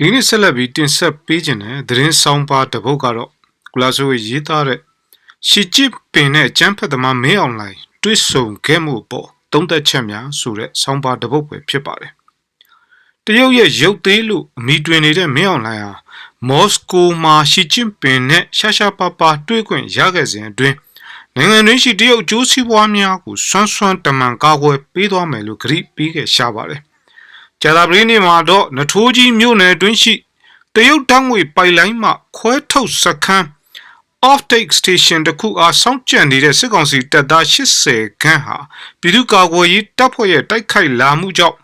ဒီနေ့ဆက်လက်ပြီးတင်ဆက်ပေးခြင်းတဲ့သတင်းဆောင်ပါတစ်ပုဒ်ကတော့ကုလာဆိုရေးရေးသားတဲ့ရှီကျစ်ပင်နဲ့ကျန်းဖက်သမားမင်းအွန်လိုင်းတွစ်ဆုံခဲ့မှုပေါ်သုံးသက်ချက်များဆိုတဲ့ဆောင်ပါတစ်ပုဒ်ပဲဖြစ်ပါတယ်တရုတ်ရဲ့ရုပ်သေးလို့အမိတွင်နေတဲ့မင်းအွန်လိုင်းဟာမော်စကိုမှာရှီကျစ်ပင်နဲ့ရှာရှာပါပါတွေ့ခွင့်ရခဲ့စဉ်အတွင်းနိုင်ငံတွင်းရှိတရုတ်ကျိုးစီးပွားများကိုဆွမ်းဆွမ်းတမန်ကာကွယ်ပေးသွားမယ်လို့ကြေပေးခဲ့ရှာပါတယ် ကြာသပတေးနေ့မှာတော့နထိုးကြီးမြို့နယ်တွင်းရှိတရုတ်တန်းငွေပိုက်လိုင်းမှခွဲထုတ်စခန်း off take station တခုအားစောင့်ကြံနေတဲ့စစ်ကောင်စီတပ်သား80ခန်းဟာပြည်သူ့ကာကွယ်ရေးတပ်ဖွဲ့ရဲ့တိုက်ခိုက်လာမှုကြောင့်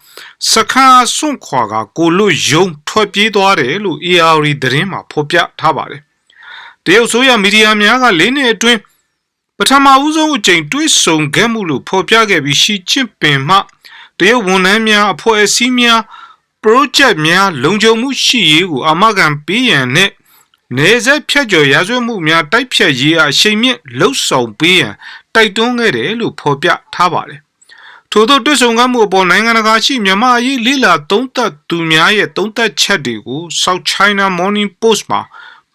စခန်းအားစွန့်ခွာကကိုလွတ်ယုံထွက်ပြေးသွားတယ်လို့ AR သတင်းမှာဖော်ပြထားပါတယ်။တရုတ်ဆိုရမီဒီယာများက၄နှစ်အတွင်းပထမဦးဆုံးအကြိမ်တွေးဆုံခဲ့မှုလို့ဖော်ပြခဲ့ပြီးရှီကျင့်ပင်မှ တရုတ်ဝန်ထမ်းများအဖွဲ့အစည်းများ project များလုံခြုံမှုရှိရေးကိုအမကန်ပေးရန်နဲ့နေဆက်ဖြတ်ကျော်ရာဇဝတ်မှုများတိုက်ဖြတ်ရေးအရှိန်မြင့်လှုပ်ဆောင်ပေးရန်တိုက်တွန်းခဲ့တယ်လို့ဖော်ပြထားပါတယ်။ထို့သောတွေ့ဆုံမှုအပေါ်နိုင်ငံတကာရှိမြန်မာအရေးလိလာသုံးသပ်သူများရဲ့သုံးသပ်ချက်တွေကို South China Morning Post မှာ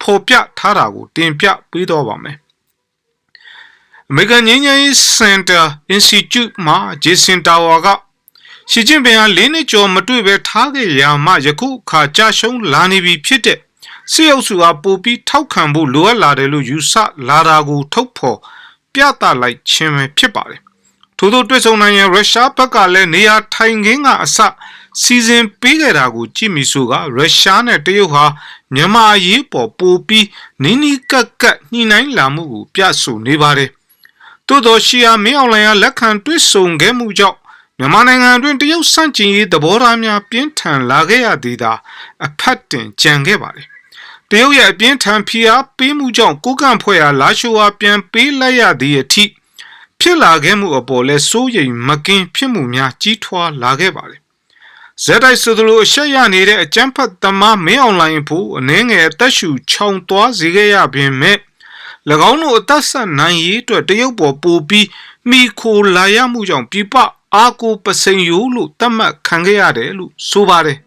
ဖော်ပြထားတာကိုတင်ပြပေးတော့ပါမယ်။ American ငြိမ်းချမ်းရေး Center Institute မှာ Jason Tower က ရှီကျင့်ပင်ဟာ၄နှစ်ကျော်မတွေ့ပဲထားခဲ့ရမှယခုအခါကြာရှုံးလာနေပြီဖြစ်တဲ့စစ်အုပ်စုအားပိုပြီးထောက်ခံဖို့လိုအပ်လာတယ်လို့ယူဆလာတာကိုထုတ်ဖော်ပြသလိုက်ခြင်းပဲဖြစ်ပါတယ်။ထို့သောတွေ့ဆုံနိုင်ရန်ရုရှားဘက်ကလည်းနေရာထိုင်ခင်းကအစစီစဉ်ပေးခဲ့တာကိုကြည့်မိဆိုကရုရှားနဲ့တရုတ်ဟာမြန်မာအရေးပေါ်ပိုပြီးနီးနီးကပ်ကပ်ညှိနှိုင်းလာမှုကိုပြဆိုနေပါတယ်။သို့သောရှီယာမင်းအောင်လှိုင်ကလက်ခံတွေ့ဆုံခဲ့မှုကြောင့် မြန်မာနိုင်ငံအတွင်းတရုတ်စန့်ကျင်ရေးသဘောထားများပြင်းထန်လာခဲ့ရသည်သာအဖတ်တင်ကြံခဲ့ပါတယ်တရုတ်ရဲ့အပြင်းထန်ဖိအားပေးမှုကြောင့်ကိုကန့်ဖွဲ့ရာလာရှိုဝါပြန်ပေးလိုက်ရသည့်အထိဖြစ်လာခဲ့မှုအပေါ်လဲစိုးရိမ်မကင်းဖြစ်မှုများကြီးထွားလာခဲ့ပါတယ်ဇက်တိုက်ဆိုသလိုအရှက်ရနေတဲ့အကျန်းဖတ်သမားမင်းအွန်လိုင်းဖို့အနှင်းငယ်အသက်ရှူခြောင်သွားစေခဲ့ရပင်မဲ့၎င်းတို့အသက်ဆက်နိုင်ရေးအတွက်တရုတ်ပေါ်ပိုပြီးမိခိုလာရမှုကြောင့်ပြပ အာကိုပစိန်ယိုလို့သတ်မှတ်ခံခဲ့ရတယ်လို့ဆိုပါတယ်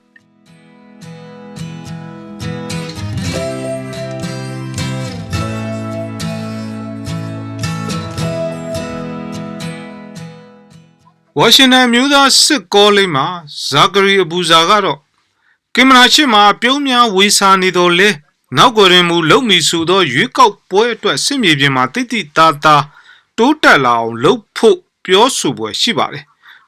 ဝါရှင်တန်မြို့သားစစ်ကောလိပ်မှာဇာဂရီအဘူဇာကတော့ကင်မရာရှိမှာပြုံးများဝေစာနေတော်လဲနောက်ကိုရင်မူလုံမီဆူသောရွေးကောက်ပွဲအတွက်စစ်မြေပြင်မှာတိတိသားသားတိုးတက်လာအောင်လှုပ်ဖို့ပြောဆိုပွဲရှိပါတယ်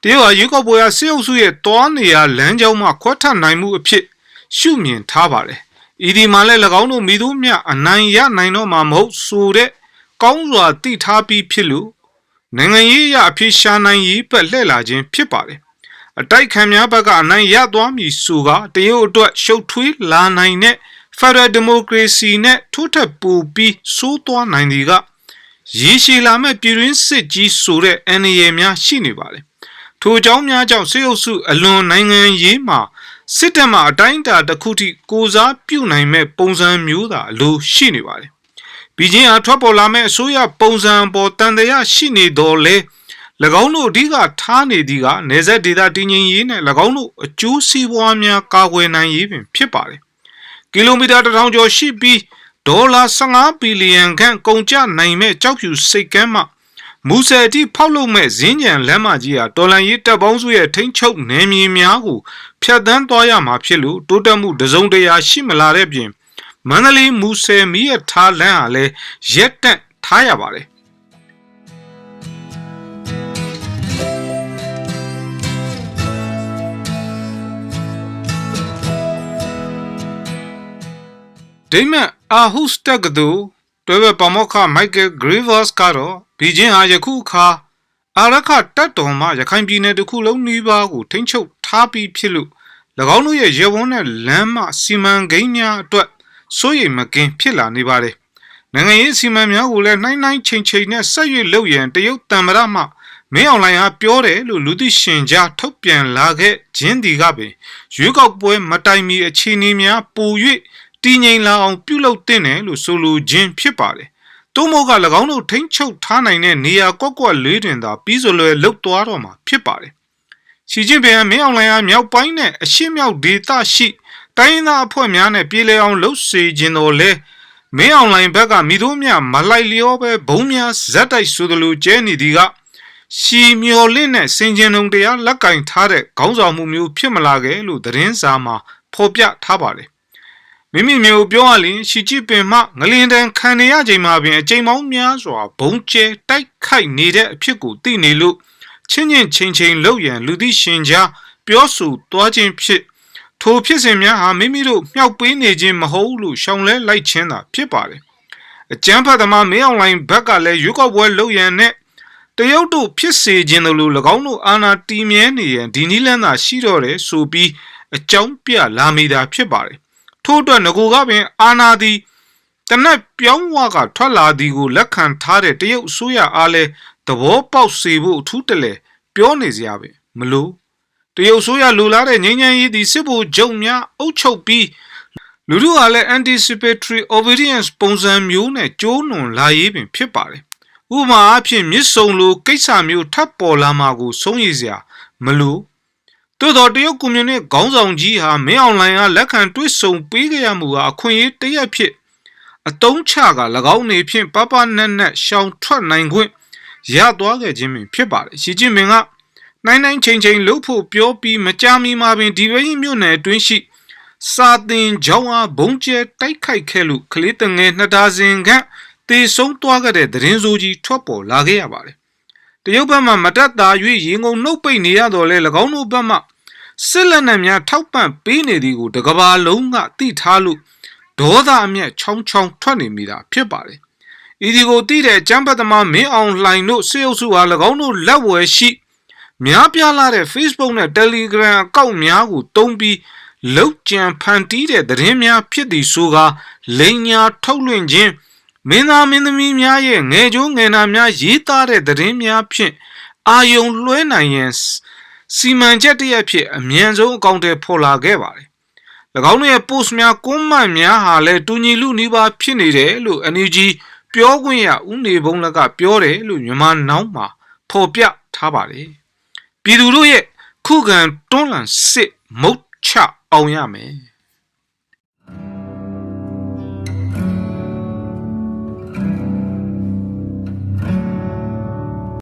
တရုတ်ဟာရွေးကောက်ပွဲဟာစစ်အုပ်စုရဲ့တွားနေရလမ်းကြောင်းမှာခွဲထွက်နိုင်မှုအဖြစ်ရှုမြင်ထားပါတယ်။ဤဒီမှာလည်း၎င်းတို့မိသူမြအနိုင်ရနိုင်တော့မှာမဟုတ်ဆိုတဲ့ကောင်းစွာသိထားပြီးဖြစ်လို့နိုင်ငံရေးအဖြစ်ရှာနိုင်ရေးပတ်လှည့်လာခြင်းဖြစ်ပါတယ်။အတိုက်ခံများဘက်ကအနိုင်ရသွားမည်ဆိုကတရုတ်အတွက်ရှုပ်ထွေးလာနိုင်တဲ့ Federal Democracy နဲ့ထိုးထက်ပူပြီးစိုးသွားနိုင်သည်ကရေရှည်လာမဲ့ပြည်တွင်းစစ်ကြီးဆိုတဲ့အန္တရာယ်များရှိနေပါတယ်။ ထိုအကြောင်းများကြောင့်စစ်အုပ်စုအလွန်နိုင်ငံရေးမှာစစ်တပ်မှအတိုင်းအတာတစ်ခုထိကိုစားပြုနိုင်မဲ့ပုံစံမျိုးသာအလိုရှိနေပါတယ်။ပြီးချင်းအားထွက်ပေါ်လာမဲ့အစိုးရပုံစံပေါ်တန်တရားရှိနေတော်လဲ၎င်းတို့အဓိကထားနေသည်ကနေဆက်ဒေတာတည်ငြိမ်ရေးနဲ့၎င်းတို့အကျိုးစီးပွားများကာကွယ်နိုင်ရေးပင်ဖြစ်ပါတယ်။ကီလိုမီတာတစ်ထောင်ကျော်ရှိပြီးဒေါ်လာ15ဘီလီယံခန့်ကုန်ကျနိုင်မဲ့ကြောက်ဖြူစိတ်ကမ်းမှ မူဆယ်အထိဖောက်လုပ်မဲ့ဇင်းကြံလမ်းမကြီးဟာတော်လန်ရေးတပ်ပေါင်းစုရဲ့ထိန်းချုပ်နယ်မြေများကိုဖျက်ဆီးသွားရမှာဖြစ်လို့တိုးတက်မှုတစုံတရာရှိမလာတဲ့ပြင်မန္တလေးမူဆယ်မီးရထားလမ်းဟာလည်းရက်တက်ထားရပါတယ်ဒိမတ်အာဟုစတက်ကတူတွဲဘက်ပမောက္ခမိုက်ကယ်ဂရီဗာ့စ်ကတော့ ဘီဂျင်းဟာယခုအခါအာရခတပ်တော်မှရခိုင်ပြည်နယ်တစ်ခုလုံးနှီးပါးကိုထိန်းချုပ်ထားပြီးဖြစ်လို့၎င်းတို့ရဲ့ရေဝန်းတဲ့လမ်းမစီမံကိန်းများအတွက်စိုးရိမ်မကင်းဖြစ်လာနေပါတယ်။နိုင်ငံရေးစီမံများကိုလည်းနှိုင်းနှိုင်းချိန်ချိန်နဲ့ဆက်ရွေ့လုပ်ရန်တရုတ်တံမရမှမင်းအွန်လိုင်းဟာပြောတယ်လို့လူသိရှင်ကြားထုတ်ပြန်လာခဲ့ခြင်းဒီကပင်ရွေးကောက်ပွဲမတိုင်မီအခြေအနေများပို၍တည်ငြိမ်လာအောင်ပြုလုပ်သင့်တယ်လို့ဆိုလိုခြင်းဖြစ်ပါတယ်။ တိုးမို့က၎င်းတို့ထိမ့်ချုပ်ထားနိုင်တဲ့နေရာကွက်ကွက်လေးတွင်သာပြီးစလွယ်လုတ်သွားတော့မှာဖြစ်ပါတယ်။ရှီကျင်းပင်မင်းအောင်လှိုင်ဟာမြောက်ပိုင်းနဲ့အရှေ့မြောက်ဒေသရှိတိုင်းသားအဖွဲ့များနဲ့ပြည်လဲအောင်လှုပ်စေခြင်းတော်လဲမင်းအွန်လိုင်းဘက်ကမိတို့မြမလိုက်လျောပဲဘုံများဇက်တိုက်ဆိုသလိုကျဲနေသည်ကရှီမျော်လင့်နဲ့စင်ကျင်ုံတရားလက်ကင်ထားတဲ့ခေါင်းဆောင်မှုမျိုးဖြစ်မလာခဲ့လို့သတင်းစာမှာဖော်ပြထားပါတယ် မိမိမျိုးပြောရရင်ရှီကြည်ပင်မှငလင်တန်ခံနေရချိန်မှာပင်အချိန်ပေါင်းများစွာဘုံကျဲတိုက်ခိုက်နေတဲ့အဖြစ်ကိုသိနေလို့ချင်းချင်းချင်းချင်းလှုပ်ရန်လူသိရှင်ကြားပြောဆိုသွားခြင်းဖြစ်ထိုဖြစ်စဉ်များဟာမိမိတို့မြှောက်ပေးနေခြင်းမဟုတ်လို့ရှောင်လဲလိုက်ခြင်းသာဖြစ်ပါတယ်အကျန်းဖတ်သမားမင်းအွန်လိုင်းဘက်ကလည်းရွေးကောက်ပွဲလုပ်ရန်နဲ့တရုတ်တို့ဖြစ်စေခြင်းတို့၎င်းတို့အာဏာတည်မြဲနေရန်ဒီနီလန်းသာရှိတော့တယ်ဆိုပြီးအကြောင်းပြလာမိတာဖြစ်ပါတယ် ထို့အတွက်ငကိုကပင်အာဏာသည်တနက်ပြောင်းဝကထွက်လာသည်ကိုလက်ခံထားတဲ့တရုတ်အစိုးရအားလဲသဘောပေါက်စေဖို့အထူးတလဲပြောနေစရာပဲမလို့တရုတ်ဆိုရလူလာတဲ့ငញ្ញမ်းရေးဒီစစ်ဖို့ဂျုံများအုပ်ချုပ်ပြီးလူတို့ကလည်း anticipatory obedience ပုံစံမျိုးနဲ့ကြိုးနွန်လာရေးပင်ဖြစ်ပါတယ်ဥပမာအဖြစ်မြစ်ဆုံလိုကိစ္စမျိုးထပ်ပေါ်လာမှာကိုစိုးရိမ်စရာမလို့ သို့တော်တရုတ်ကွန်မြူနစ်ခေါင်းဆောင်ကြီးဟာမင်းအွန်လိုင်းကလက်ခံတွေ့ဆုံပေးကြရမှုဟာအခွင့်အရေးတရက်ဖြစ်အတုံးချက၎င်းနေဖြင့်ပပနက်နက်ရှောင်ထွက်နိုင်ခွင့်ရသွားခဲ့ခြင်းပင်ဖြစ်ပါတယ်ရှီကျင်းမင်ကနိုင်နိုင်ချိန်ချိန်လှုပ်ဖို့ပြောပြီးမကြမီမှာပင်ဒီရင်းမြို့နယ်အတွင်းရှိစာတင်ကျောင်းအားဘုံကျဲတိုက်ခိုက်ခဲ့လို့ကလေးတငယ်နှစ်ဒါဇင်ခန့်တေဆုံးသွားခဲ့တဲ့သတင်းစိုးကြီးထွက်ပေါ်လာခဲ့ရပါတယ် တရုတ်ဘက်မှမတက်တာ၍ရေငုံနှုတ်ပိတ်နေရတော့လဲ၎င်းတို့ဘက်မှစစ်လက်နက်များထောက်ပံ့ပေးနေသည်ကိုတကဘာလုံးကသိထားလို့ဒေါသအမျက်ချောင်းချောင်းထွက်နေမိတာဖြစ်ပါတယ်။ဤဒီကိုသိတဲ့ကျမ်းပတ်သမားမင်းအောင်လှိုင်တို့စေအုပ်စုဟာ၎င်းတို့လက်ဝယ်ရှိများပြားလာတဲ့ Facebook နဲ့ Telegram အကောင့်များကိုတုံးပြီးလောက်ကျန်ဖန်တီးတဲ့သတင်းများဖြစ်သည်ဆိုကာလိန်ညာထုတ်လွှင့်ခြင်း မင်းသားမင်းသမီးများရဲ့ငယ်ကျိုးငယ်နာများရေးသားတဲ့သတင်းများဖြင့်အာယုံလွှဲနိုင်ရန်စီမံချက်တရက်ဖြစ်အမြန်ဆုံးအကောင့်တွေဖော်လာခဲ့ပါတယ်။၎င်းတို့ရဲ့ post များကွန်မန့်များဟာလည်းတူညီလူနီးပါးဖြစ်နေတယ်လို့ NUG ပြောခွင့်ရဦးနေဘုံလကပြောတယ်လို့မြန်မာနောင်မှာဖော်ပြထားပါတယ်။ပြည်သူတို့ရဲ့ခုခံတွန်းလှန်စစ်မုတ်ချအောင်ရမယ်။